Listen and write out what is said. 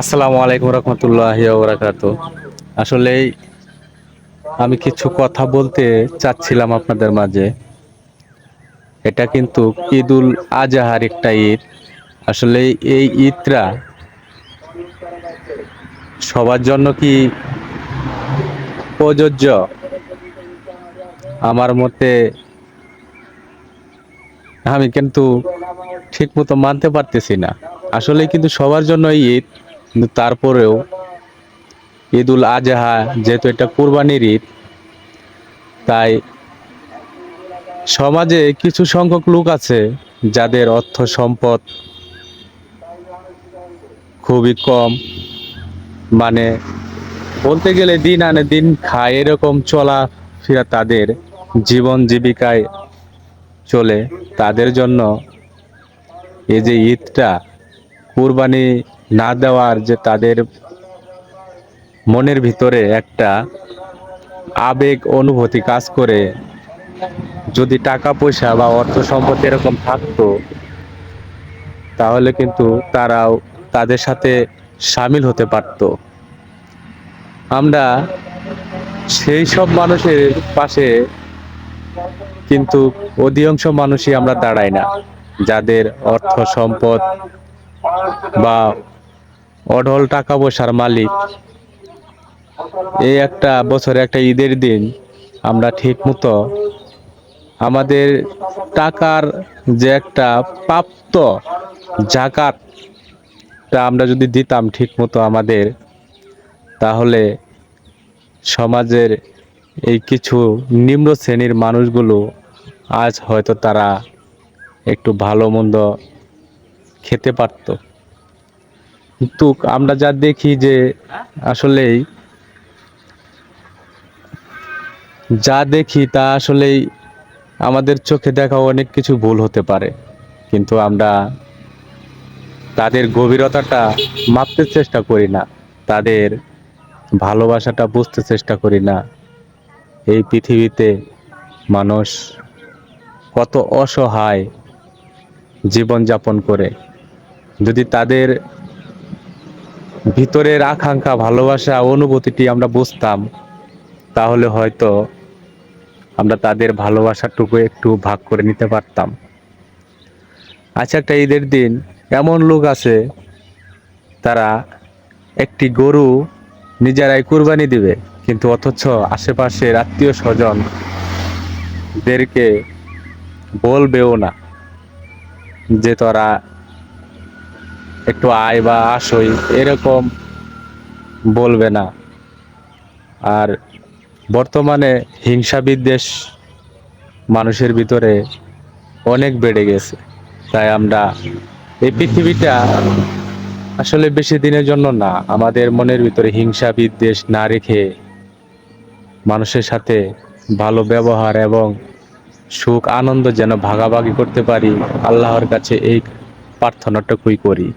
আসসালামু আলাইকুম রহমতুল্লাহ বরাকাত আসলে আমি কিছু কথা বলতে চাচ্ছিলাম আপনাদের মাঝে। এটা কিন্তু ঈদুল আজহার একটা ঈদ। আসলে এই ঈদটা সবার জন্য কি প্রযোজ্য? আমার মতে আমি কিন্তু ঠিক মতো মানতে পারতেছি না। আসলে কিন্তু সবার জন্য ঈদ কিন্তু তারপরেও ঈদুল আজহা যেহেতু এটা কোরবানির ঈদ, তাই সমাজে কিছু সংখ্যক লোক আছে যাদের অর্থ সম্পদ খুবই কম। মানে বলতে গেলে দিন আনে দিন খায়, এরকম চলা ফেরা তাদের জীবন জীবিকায় চলে। তাদের জন্য এই যে ঈদটা কুরবানি না দেওয়ার যে তাদের মনের ভিতরে একটা আবেগ, অনুভূতি কাজ করে, যদি টাকা পয়সা বা অর্থ সম্পদ এরকম থাকতো, তাহলে কিন্তু তারাও তাদের সাথে সামিল হতে পারত। আমরা সেই সব মানুষের পাশে কিন্তু অধিকাংশ মানুষই আমরা দাঁড়াই না। যাদের অর্থ সম্পদ বা অঢল টাকা পয়সার মালিক। এই একটা বছরে একটা ঈদের দিন আমরা ঠিক মতো আমাদের টাকার যে একটা প্রাপ্ত জাকাতটা আমরা যদি দিতাম ঠিক মতো আমাদের, তাহলে সমাজের এই কিছু নিম্ন শ্রেণির মানুষগুলো আজ হয়তো তারা একটু ভালো মন্দ খেতে পারতো। কিন্তু আমরা যা দেখি যে আসলেই, যা দেখি তা আসলেই আমাদের চোখে দেখা অনেক কিছু ভুল হতে পারে। কিন্তু আমরা তাদের গভীরতাটা মাপতে চেষ্টা করি না। তাদের ভালোবাসাটা বুঝতে চেষ্টা করি না। এই পৃথিবীতে মানুষ কত অসহায় জীবনযাপন করে। যদি তাদের ভিতরের আকাঙ্ক্ষা, ভালোবাসা, অনুভূতিটি আমরা বুঝতাম, তাহলে হয়তো আমরা তাদের ভালোবাসাটুকু একটু ভাগ করে নিতে পারতাম। আচ্ছা একটা ঈদের দিন, এমন লোক আছে, তারা একটি গরু নিজেরাই কুরবানি দিবে, কিন্তু অথচ আশেপাশের আত্মীয় স্বজন দেরকে বলবেও না যে তোরা একটু আয় বা আসই, এরকম বলবে না। আর বর্তমানে হিংসা বিদ্বেষ মানুষের ভিতরে অনেক বেড়ে গেছে। তাই আমরা এই পৃথিবীটা আসলে বেশি দিনের জন্য না, আমাদের মনের ভিতরে হিংসা বিদ্বেষ না রেখে মানুষের সাথে ভালো ব্যবহার এবং সুখ, আনন্দ যেন ভাগাভাগি করতে পারি, আল্লাহর কাছে এই প্রার্থনাটুকুই করি।